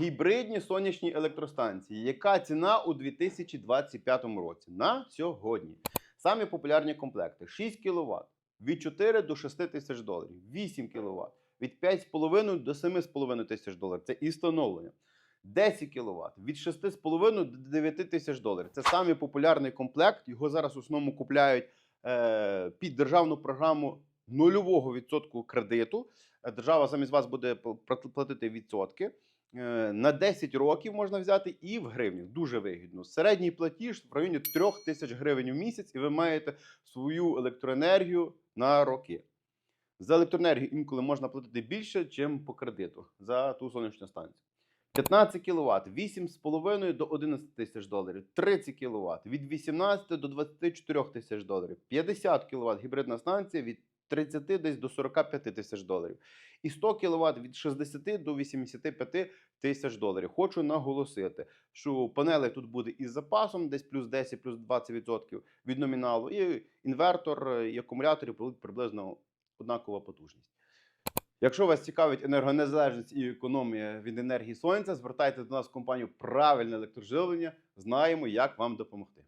Гібридні сонячні електростанції. Яка ціна у 2025 році? На сьогодні. Самі популярні комплекти: 6 кВт від 4 до 6 тисяч доларів, 8 кВт від 5,5 до 7,5 тисяч доларів. Це і встановлення. 10 кВт від 6,5 до 9 тисяч доларів. Це самий популярний комплект. Його зараз в основному купляють е, під державну програму нульового відсотку кредиту. Е, Держава замість вас буде пл- пл- платити відсотки. Е, На 10 років можна взяти і в гривнях. Дуже вигідно. Середній платіж в районі 3 тисяч гривень в місяць, і ви маєте свою електроенергію на роки. За електроенергію інколи можна платити більше, ніж по кредиту за ту сонячну станцію. 15 кВт 8,5 до 11 тисяч доларів, 30 кВт від 18 до 24 тисяч доларів, 50 кВт гібридна станція від 30 десь до 45 тисяч доларів. І 100 кВт від 60 до 85 тисяч доларів. Хочу наголосити, що панелей тут буде із запасом, десь плюс 10, плюс 20% від номіналу. І інвертор і акумулятори будуть приблизно однакова потужність. Якщо вас цікавить енергонезалежність і економія від енергії сонця, звертайтеся до нас в компанію Правильне електроживлення. Знаємо, як вам допомогти.